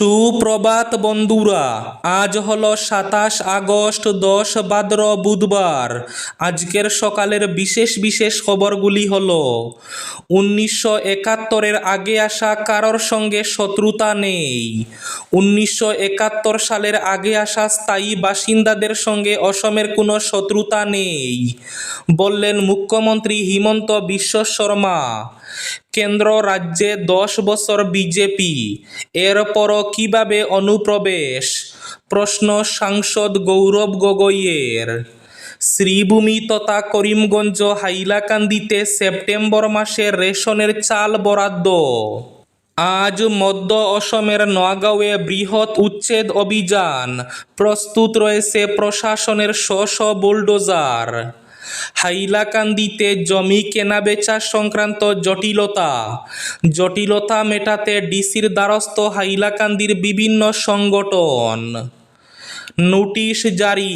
সুপ্রভাত বন্ধুরা, আজ হলো সাতাশ আগস্ট, দশ ভাদ্র বুধবার। আজকের সকালের বিশেষ বিশেষ খবরগুলি হল, উনিশশো একাত্তরের আগে আসা কারোর সঙ্গে শত্রুতা নেই। উনিশশো একাত্তর সালের আগে আসা স্থায়ী বাসিন্দাদের সঙ্গে অসমের কোনো শত্রুতা নেই, বললেন মুখ্যমন্ত্রী হিমন্ত বিশ্ব শর্মা। কেন্দ্র রাজ্যে দশ বছর বিজেপি। এরপরও কীভাবে অনুপ্রবেশ? প্রশ্ন সাংসদ গৌরব গগৈয়ের। শ্রীভূমি তথা করিমগঞ্জ হাইলাকান্দিতে সেপ্টেম্বর মাসে রেশনের চাল বরাদ্দ। আজ মধ্য অসমের নগাঁওয়ে বৃহৎ উচ্ছেদ অভিযান। প্রস্তুত রয়েছে প্রশাসনের শ বুলডোজার। হাইলাকান্দিতে জমি কেনাবেচা সংক্রান্ত জটিলতা। জটিলতা মেটাতে ডিসির দ্বারস্থ হাইলাকান্দির বিভিন্ন সংগঠন। নোটিশ জারি।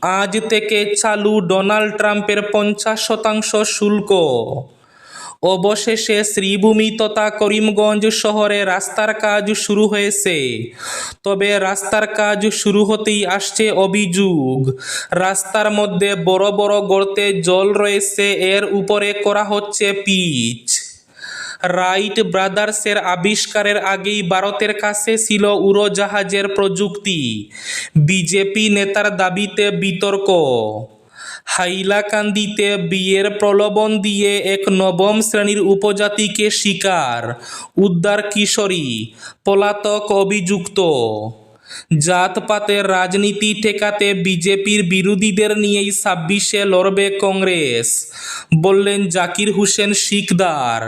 আজ থেকে চালু ডোনাল্ড ট্রাম্পের পঞ্চাশ শতাংশ শুল্ক। অবশেষে শ্রীভূমি তথা করিমগঞ্জ শহরে রাস্তার কাজ শুরু হয়েছে। তবে রাস্তার কাজ শুরু হতেই আসছে অভিযোগ। রাস্তার মধ্যে বড় বড় গর্তে জল রয়েছে, এর উপরে করা হচ্ছে পিচ। রাইট ব্রাদার্সের আবিষ্কারের আগেই ভারতের কাছে ছিল উড়োজাহাজের প্রযুক্তি। বিজেপি নেতার দাবিতে বিতর্ক। হাইলাকান্দিতে বিয়ের প্রলোভন দিয়ে এক নবম শ্রেণির উপজাতিকে শিকার, উদ্ধার কিশোরী, পলাতক অভিযুক্ত। জাতপাতের রাজনীতি ঠেকাতে বিজেপির বিরোধীদের নিয়েই ছাব্বিশে লড়বে কংগ্রেস, বললেন জাকির হোসেন শিকদার।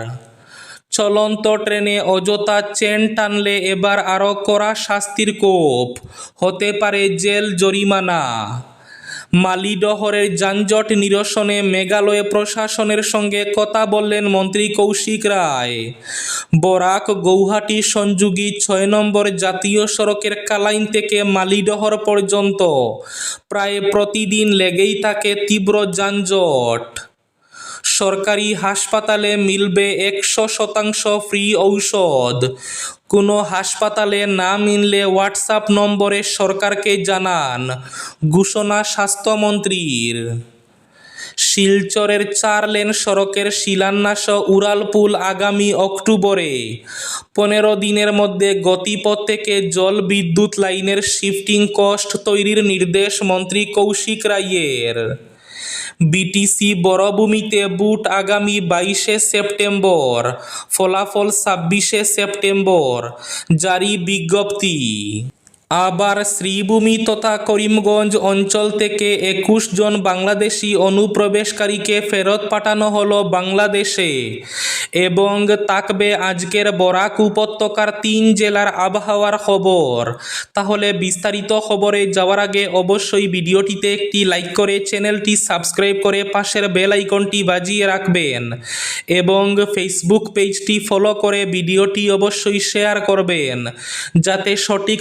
চলন্ত ট্রেনে অযথা চেন টানলে এবার আরও কড়া শাস্তির কোপ, হতে পারে জেল জরিমানা। মালিডহরের যানজট নিরসনে মেঘালয় প্রশাসনের সঙ্গে কথা বললেন মন্ত্রী কৌশিক রায়। বরাক গৌহাটি সংযোগী ছয় নম্বর জাতীয় সড়কের কালাইন থেকে মালিডহর পর্যন্ত প্রায় প্রতিদিন লেগেই থাকে তীব্র যানজট। সরকারি হাসপাতালে মিলবে একশো শতাংশ ফ্রি ঔষধ। কোনো হাসপাতালে না মিললে হোয়াটসঅ্যাপ নম্বরে সরকারকে জানান, ঘোষণা স্বাস্থ্যমন্ত্রীর। শিলচরের চার লেন সড়কের শিলান্যাস উড়ালপুল আগামী অক্টোবরে। পনেরো দিনের মধ্যে গতিপথ থেকে জল বিদ্যুৎ লাইনের শিফটিং কস্ট তৈরির নির্দেশ মন্ত্রী কৌশিক রায়ের। বিটিসি বড়ভূমিতে বুট আগামী বাইশে সেপ্টেম্বর ফলাফল ছাব্বিশে সেপ্টেম্বর। জারি বিজ্ঞপ্তি। আবার শ্রীভূমি তথা করিমগঞ্জ অঞ্চল থেকে একুশ জন বাংলাদেশি অনুপ্রবেশকারীকে ফেরত পাঠানো হলো বাংলাদেশে এবং থাকবে আজকের বরাক উপত্যকার তিন জেলার আবহাওয়ার খবর। তাহলে বিস্তারিত খবরে যাওয়ার আগে অবশ্যই ভিডিওটিতে একটি লাইক করে চ্যানেলটি সাবস্ক্রাইব করে পাশের বেল আইকনটি বাজিয়ে রাখবেন এবং ফেসবুক পেজটি ফলো করে ভিডিওটি অবশ্যই শেয়ার করবেন, যাতে সঠিক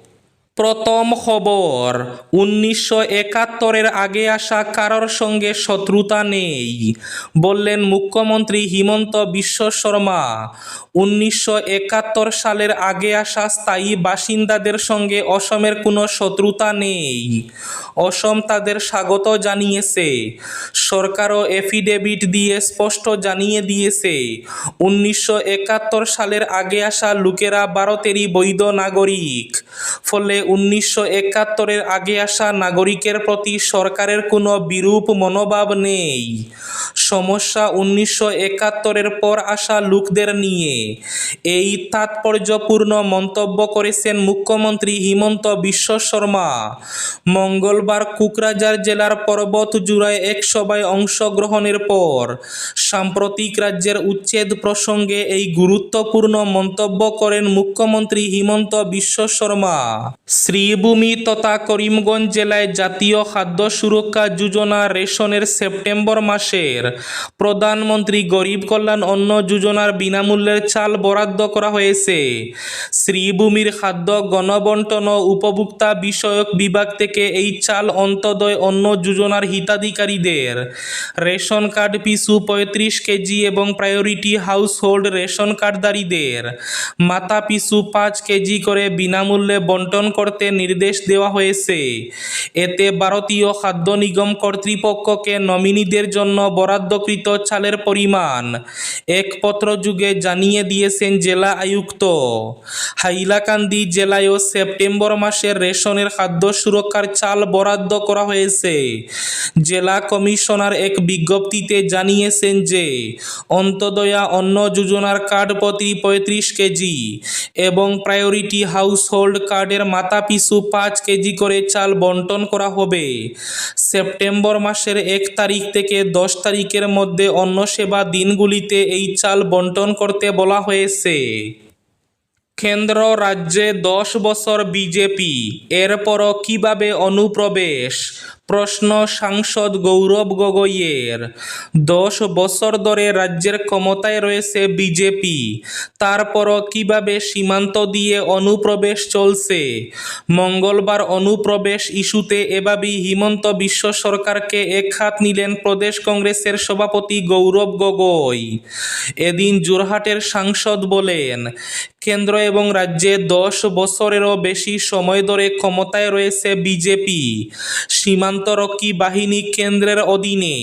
প্রথম খবর, উনিশশো একাত্তরের আগে আসা কারোর সঙ্গে শত্রুতা নেই, বললেন মুখ্যমন্ত্রী হিমন্ত বিশ্ব শর্মা। উনিশশো একাত্তর সালের আগে আসা স্থায়ী বাসিন্দাদের সঙ্গে অসমের কোনো শত্রুতা নেই। অসম তাদের স্বাগত জানিয়েছে। সরকারও এফিডেভিট দিয়ে স্পষ্ট জানিয়ে দিয়েছে। উনিশশো একাত্তর সালের আগে আসা লোকেরা ভারতেরই বৈধ নাগরিক। ফলে উনিশশো একাত্তরের আগে আসা নাগরিকের প্রতি সরকারের কোনো বিরূপ মনোভাব নেই। সমস্যা উনিশশো একাত্তরের পর আসা লোকদের নিয়ে। এই তাৎপর্যপূর্ণ মন্তব্য করেছেন মুখ্যমন্ত্রী হিমন্ত বিশ্ব শর্মা। মঙ্গলবার কুকরাঝার জেলার পর্বত জুড়ায় এক সভায় অংশগ্রহণের পর সাম্প্রতিক রাজ্যের উচ্ছেদ প্রসঙ্গে এই গুরুত্বপূর্ণ মন্তব্য করেন মুখ্যমন্ত্রী হিমন্ত বিশ্ব শর্মা। শ্রীভূমি তথা করিমগঞ্জ জেলায় জাতীয় খাদ্য সুরক্ষা যোজনা রেশনের সেপ্টেম্বর মাসের প্রধানমন্ত্রী গরিব কল্যাণ অন্ন যোজনার বিনামূল্যের চাল বরাদ্দ করা হয়েছে। শ্রীভূমির খাদ্য গণবন্টন ও উপভোক্তা বিষয়ক বিভাগ থেকে এই চাল অন্তদয় অন্ন যোজনার হিতাধিকারীদের রেশন কার্ড পিছু পঁয়ত্রিশ কেজি এবং প্রায়োরিটি হাউসহোল্ড রেশন কার্ডধারীদের মাথা পিছু পাঁচ কেজি করে বিনামূল্যে বন্টন করতে নির্দেশ দেওয়া হয়েছে। এতে ভারতীয় খাদ্য নিগম কর্তৃপক্ষকে নমিনিদের জন্য বরাদ্দকৃত চালের পরিমাণ। এক পত্রযুগে জানিয়ে দিয়েছেন জেলা আয়ুক্ত। হাইলাকান্দি জেলায়ও সেপ্টেম্বর মাসের রেশনের খাদ্য সুরক্ষার চাল বরাদ্দ করা হয়েছে। জেলা কমিশনার এক বিজ্ঞপ্তিতে জানিয়েছেন যে, অন্তদয়া অন্ন যোজনার কার্ড প্রতি পঁয়ত্রিশ কেজি এবং প্রায়োরিটি হাউসহোল্ড কার্ডের মাথা পিছু পাঁচ কেজি করে চাল বন্টন করা হবে। সেপ্টেম্বর মাসের এক তারিখ থেকে দশ তারিখের মধ্যে অন্য সেবা দিনগুলিতে এই চাল বন্টন করতে বলা হয়েছে। কেন্দ্র রাজ্যে দশ বছর বিজেপি, এরপরও কীভাবে অনুপ্রবেশ? প্রশ্ন সাংসদ গৌরব গগৈয়ের। দশ বছর ধরে রাজ্যের ক্ষমতায় রয়েছে বিজেপি। তারপরও কীভাবে সীমান্ত দিয়ে অনুপ্রবেশ চলছে? মঙ্গলবার অনুপ্রবেশ ইস্যুতে এভাবেই হিমন্ত বিশ্ব সরকারকে একহাত নিলেন প্রদেশ কংগ্রেসের সভাপতি গৌরব গগৈ। এদিন যোরহাটের সাংসদ বলেন কেন্দ্র এবং রাজ্যে দশ বছরেরও বেশি সময় ধরে ক্ষমতায় রয়েছে বিজেপি। সীমান্তরক্ষী বাহিনী কেন্দ্রের অধীনে।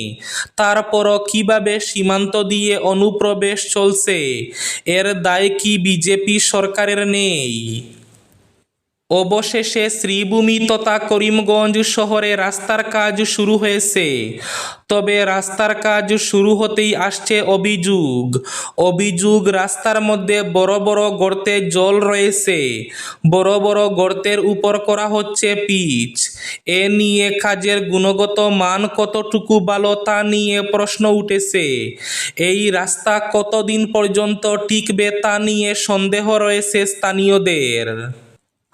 তারপরও কীভাবে সীমান্ত দিয়ে অনুপ্রবেশ চলছে? এর দায় কি বিজেপি সরকারের নেই? অবশেষে শ্রীভূমি তথা করিমগঞ্জ শহরে রাস্তার কাজ শুরু হয়েছে। তবে রাস্তার কাজ শুরু হতেই আসছে অভিযোগ। অভিযোগ রাস্তার মধ্যে বড় বড় গর্তে জল রয়েছে। বড় বড় গর্তের উপর করা হচ্ছে পিচ। এ নিয়ে কাজের গুণগত মান কতটুকু ভালো তা নিয়ে প্রশ্ন উঠেছে। এই রাস্তা কতদিন পর্যন্ত টিকবে তা নিয়ে সন্দেহ রয়েছে স্থানীয়দের।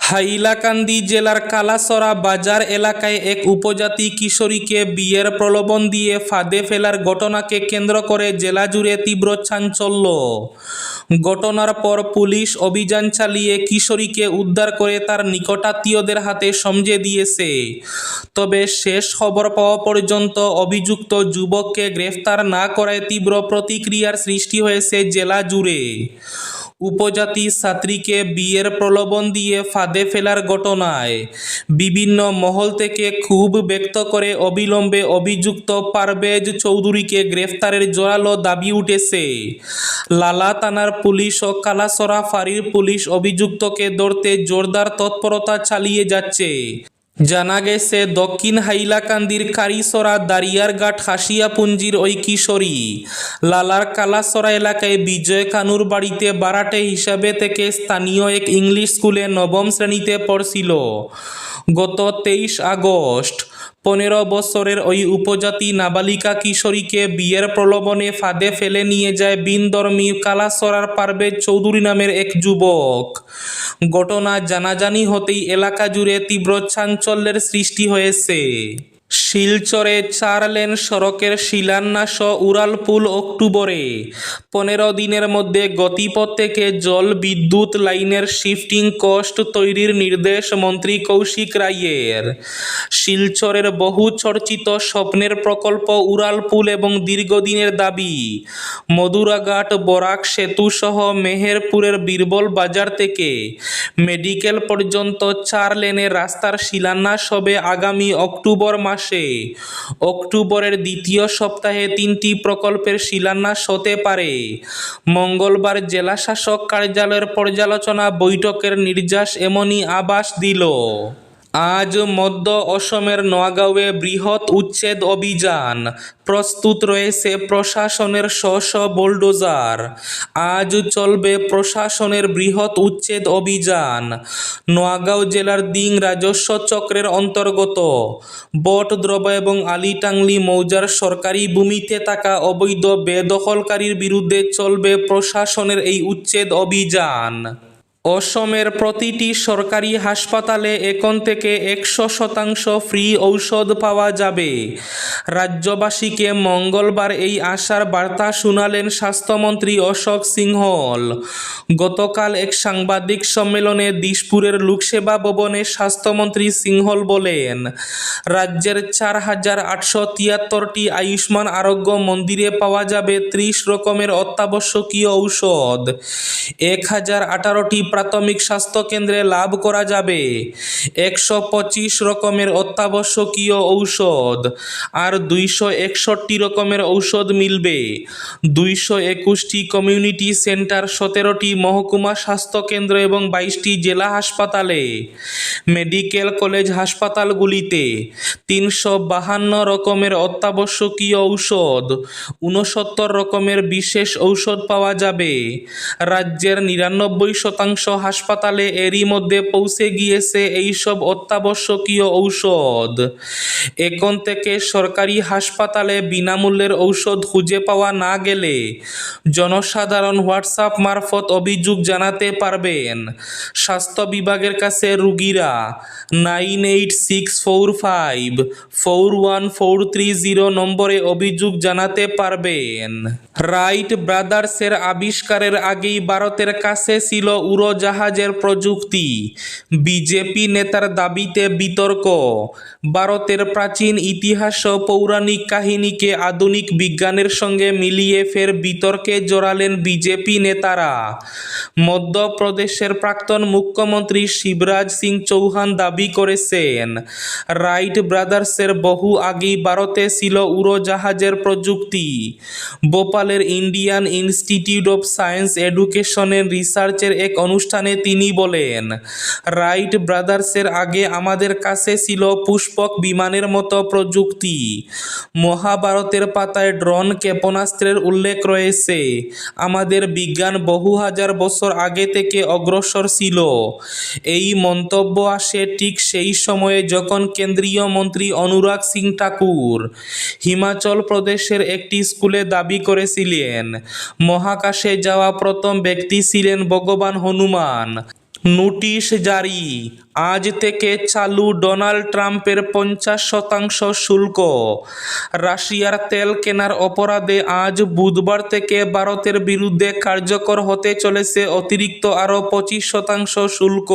হাইলাকান্দি জেলার কালাসরা বাজার এলাকায় এক উপজাতি কিশোরীকে বিয়ের প্রলোভন দিয়ে ফাঁদে ফেলার ঘটনাকে কেন্দ্র করে জেলা জুড়ে তীব্র চাঞ্চল্য। ঘটনার পর পুলিশ অভিযান চালিয়ে কিশোরীকে উদ্ধার করে তার নিকটাত্মীয়দের হাতে সমঝে দিয়েছে। তবে শেষ খবর পাওয়া পর্যন্ত অভিযুক্ত যুবককে গ্রেফতার না করায় তীব্র প্রতিক্রিয়ার সৃষ্টি হয়েছে জেলা জুড়ে। উপজাতি ছাত্রীকে বিয়ের প্রলোভন দিয়ে ফাঁদে ফেলার ঘটনায় বিভিন্ন মহল থেকে ক্ষোভ ব্যক্ত করে অবিলম্বে অভিযুক্ত পারভেজ চৌধুরীকে গ্রেফতারের জোরালো দাবি উঠেছে। লালা থানার পুলিশ ও কালাসরা ফাঁড়ির পুলিশ অভিযুক্তকে ধরতে জোরদার তৎপরতা চালিয়ে যাচ্ছে। জানা গেছে, দক্ষিণ হাইলাকান্দির কারিসরা দারিয়ারঘাট হাসিয়াপুঞ্জির ওই কিশোরী। লালার কালাসরা এলাকায় বিজয় কানুর বাড়িতে বারাটে হিসাবে থেকে স্থানীয় এক ইংলিশ স্কুলে নবম শ্রেণীতে পড়ছিল। গত তেইশ আগস্ট পনেরো বছরের ওই উপজাতি নাবালিকা কিশোরীকে বিয়ের প্রলোভনে ফাঁদে ফেলে নিয়ে যায় বিনধর্মী কালাসরার পারভেজ চৌধুরী নামের এক যুবক। ঘটনা জানাজানি হতেই এলাকা জুড়ে তীব্র চাঞ্চল্যের সৃষ্টি হয়েছে। শিলচরে চার লেন সড়কের শিলান্যাস উড়ালপুল অক্টোবরে। পনেরো দিনের মধ্যে গতিপথ থেকে জল বিদ্যুৎ লাইনের শিফটিং কস্ট তৈরির নির্দেশ মন্ত্রী কৌশিক রায়ের। শিলচরের বহু চর্চিত স্বপ্নের প্রকল্প উড়ালপুল এবং দীর্ঘদিনের দাবি, মধুরাঘাট বরাক সেতু সহ মেহেরপুরের বীরবল বাজার থেকে মেডিকেল পর্যন্ত চার লেনের রাস্তার শিলান্যাস হবে আগামী অক্টোবর মাসে। অক্টোবরের দ্বিতীয় সপ্তাহে তিনটি প্রকল্পের শিলান্যাস হতে পারে। মঙ্গলবার জেলাশাসক কার্যালয়ের পর্যালোচনা বৈঠকের নির্যাস এমনই আবাস দিল। আজ মধ্য অসমের নোয়াগাঁওয়ে বৃহৎ উচ্ছেদ অভিযান। প্রস্তুত রয়েছে প্রশাসনের স্ব স্ব বোলডোজার। আজ চলবে প্রশাসনের বৃহৎ উচ্ছেদ অভিযান। নোয়াগাঁও জেলার দিং রাজস্ব চক্রের অন্তর্গত। বটদ্রবা এবং আলিটাংলি মৌজার সরকারি ভূমিতে থাকা অবৈধ বেদখলকারীর বিরুদ্ধে চলবে প্রশাসনের এই উচ্ছেদ অভিযান। অসমের প্রতিটি সরকারি হাসপাতালে এখন থেকে একশো শতাংশ ফ্রি ঔষধ পাওয়া যাবে। রাজ্যবাসীকে মঙ্গলবার এই আশার বার্তা শুনালেন স্বাস্থ্যমন্ত্রী অশোক সিংহল। গতকাল এক সাংবাদিক সম্মেলনে দিশপুরের লোকসেবা ভবনে স্বাস্থ্যমন্ত্রী সিংহল বলেন, রাজ্যের চার হাজার আটশো তিয়াত্তরটি আয়ুষ্মান আরোগ্য মন্দিরে পাওয়া যাবে ত্রিশ রকমের অত্যাবশ্যকীয় ঔষধ। এক হাজার আঠারোটি প্রাথমিক স্বাস্থ্যকেন্দ্রে লাভ করা যাবে। একশো পঁচিশ রকমের অত্যাবশ্যকীয় ঔষধ আর দুইশো একষট্টি রকমের ঔষধ মিলবে। দুইশো একুশটি কমিউনিটি সেন্টার, সতেরোটি মহকুমা স্বাস্থ্যকেন্দ্র এবং বাইশটি জেলা হাসপাতালে। মেডিকেল কলেজ হাসপাতালগুলিতে তিনশো বাহান্ন রকমের অত্যাবশ্যকীয় ঔষধ, ঊনসত্তর রকমের বিশেষ ঔষধ পাওয়া যাবে। রাজ্যের নিরানব্বই শতাংশ হাসপাতালে এরই মধ্যে পৌঁছে গিয়েছে এইসব অত্যাবশ্যকীয় ঔষধ। এখন থেকে সরকারি হাসপাতালে বিনামূল্যের ঔষধ খুঁজে পাওয়া না গেলে জনসাধারণ হোয়াটসঅ্যাপ মারফত অভিযোগ জানাতে পারবেন। স্বাস্থ্য বিভাগের কাছে রুগীরা nine eight six four five four one four three zero নম্বরে অভিযোগ জানাতে পারবেন। রাইট ব্রাদার্সের আবিষ্কারের আগেই ভারতের কাছে ছিল উড়োজাহাজের প্রযুক্তি। বিজেপি নেতার দাবিতে বিতর্ক। ভারতের প্রাচীন ইতিহাস ও পৌরাণিক কাহিনীকে আধুনিক বিজ্ঞানের সঙ্গে মিলিয়ে ফের বিতর্কে জড়ালেন বিজেপি নেতারা। মধ্যপ্রদেশের প্রাক্তন মুখ্যমন্ত্রী শিবরাজ সিং চৌহান দাবি করেছেন, রাইট ব্রাদার্সের বহু আগেই ভারতে ছিল উড়োজাহাজের প্রযুক্তি। ভোপালের ইন্ডিয়ান ইনস্টিটিউট অফ সায়েন্স এডুকেশনের রিসার্চের এক অনুষ্ঠানে তিনি বলেন, রাইট ব্রাদার্সের আগে আমাদের কাছে ছিল পুষ্পক বিমানের মতো প্রযুক্তি। মহাভারতের পাতায় ড্রোন ক্ষেপণাস্ত্রের উল্লেখ রয়েছে। আমাদের বিজ্ঞান বহু হাজার বছর আগে থেকে অগ্রসর ছিল। এই মন্তব্য আসে ঠিক সেই সময়ে যখন কেন্দ্রীয় মন্ত্রী অনুরাগ সিং ঠাকুর হিমাচল প্রদেশের একটি স্কুলে দাবি করেছিলেন, মহাকাশে যাওয়া প্রথম ব্যক্তি ছিলেন ভগবান হনুমান। Sudirman নোটিশ জারি। আজ থেকে চালু ডোনাল্ড ট্রাম্পের পঞ্চাশ শতাংশ শুল্ক। রাশিয়ার তেল কেনার অপরাধে আজ বুধবার থেকে ভারতের বিরুদ্ধে কার্যকর হতে চলেছে অতিরিক্ত আরও পঁচিশ শতাংশ শুল্ক।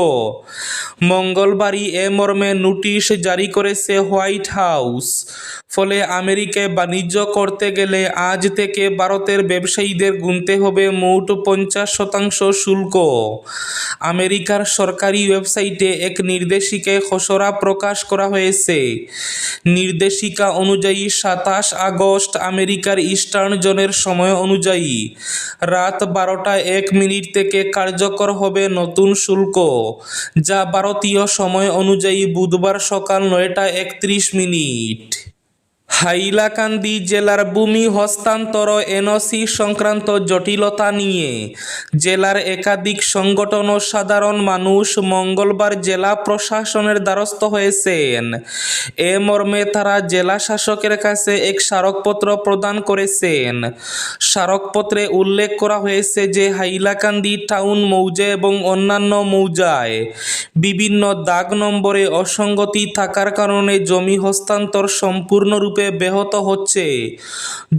মঙ্গলবারই এ মর্মে নোটিশ জারি করেছে হোয়াইট হাউস। ফলে আমেরিকায় বাণিজ্য করতে গেলে আজ থেকে ভারতের ব্যবসায়ীদের গুনতে হবে মোট পঞ্চাশ শতাংশ শুল্ক। আমেরিকার সরকারি ওয়েবসাইটে এক নির্দেশিকায় খসড়া প্রকাশ করা হয়েছে। নির্দেশিকা অনুযায়ী সাতাশ আগস্ট আমেরিকার ইস্টার্ন জোনের সময় অনুযায়ী রাত বারোটা এক মিনিট থেকে কার্যকর হবে নতুন শুল্ক, যা ভারতীয় সময় অনুযায়ী বুধবার সকাল নয়টা একত্রিশ মিনিট। হাইলাকান্দি জেলার ভূমি হস্তান্তর এনওসি সংক্রান্ত জটিলতা নিয়ে জেলার একাধিক সংগঠন ও সাধারণ মানুষ মঙ্গলবার জেলা প্রশাসনের দ্বারস্থ হয়েছেন। এ মর্মে তারা জেলা শাসকের কাছে এক স্মারকপত্র প্রদান করেছেন। স্মারকপত্রে উল্লেখ করা হয়েছে যে হাইলাকান্দি টাউন মৌজা এবং অন্যান্য মৌজায় বিভিন্ন দাগ নম্বরে অসঙ্গতি থাকার কারণে জমি হস্তান্তর সম্পূর্ণরূপে ব্যাহত হচ্ছে।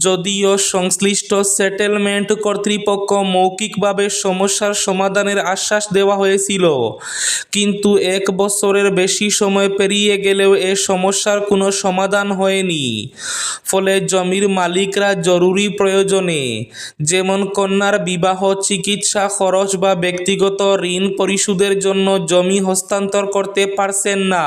যদিও সংশ্লিষ্ট সেটেলমেন্ট কর্তৃপক্ষ মৌখিকভাবে সমস্যার সমাধানের আশ্বাস দেওয়া হয়েছিল, কিন্তু এক বছরের বেশি সময় পেরিয়ে গেলেও এ সমস্যার কোনো সমাধান হয়নি। ফলে জমির মালিকরা জরুরি প্রয়োজনে যেমন কন্যার বিবাহ, চিকিৎসা খরচ বা ব্যক্তিগত ঋণ পরিশোধের জন্য জমি হস্তান্তর করতে পারছেন না।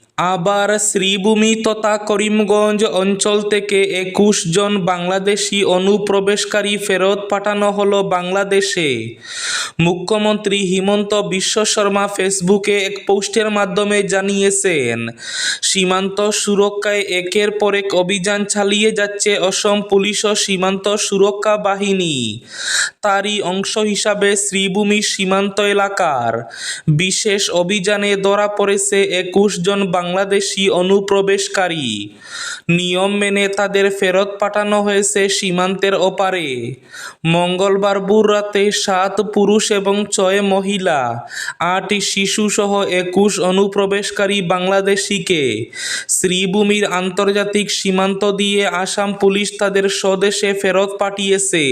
আবার শ্রীভূমি তথা করিমগঞ্জ অঞ্চল থেকে একুশ জন বাংলাদেশি অনুপ্রবেশকারী ফেরত পাঠানো হলো বাংলাদেশে। মুখ্যমন্ত্রী হিমন্ত বিশ্ব শর্মা ফেসবুকে এক পোস্টের মাধ্যমে জানিয়েছেন, সীমান্ত সুরক্ষায় একের পর এক অভিযান চালিয়ে যাচ্ছে অসম পুলিশ ও সীমান্ত সুরক্ষা বাহিনী। তারই অংশ হিসাবে শ্রীভূমি সীমান্ত এলাকার বিশেষ অভিযানে ধরা পড়েছে একুশ জন বাংলাদেশি অনুপ্রবেশকারী। নিয়ম মেনে তাদের ফেরত পাঠানো হয়েছে সীমান্তের ওপারে। মঙ্গলবার ভোর রাতে সাত পুরুষ এবং ছয় মহিলা, আট শিশু সহ একুশ অনুপ্রবেশকারী বাংলাদেশিকে শ্রীভূমির আন্তর্জাতিক সীমান্ত দিয়ে আসাম পুলিশ তাদের স্বদেশে ফেরত পাঠিয়েছে।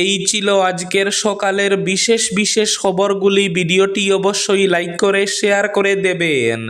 এই ছিল আজকের সকালের বিশেষ বিশেষ খবরগুলি। ভিডিওটি অবশ্যই লাইক করে, শেয়ার করে দেবেন।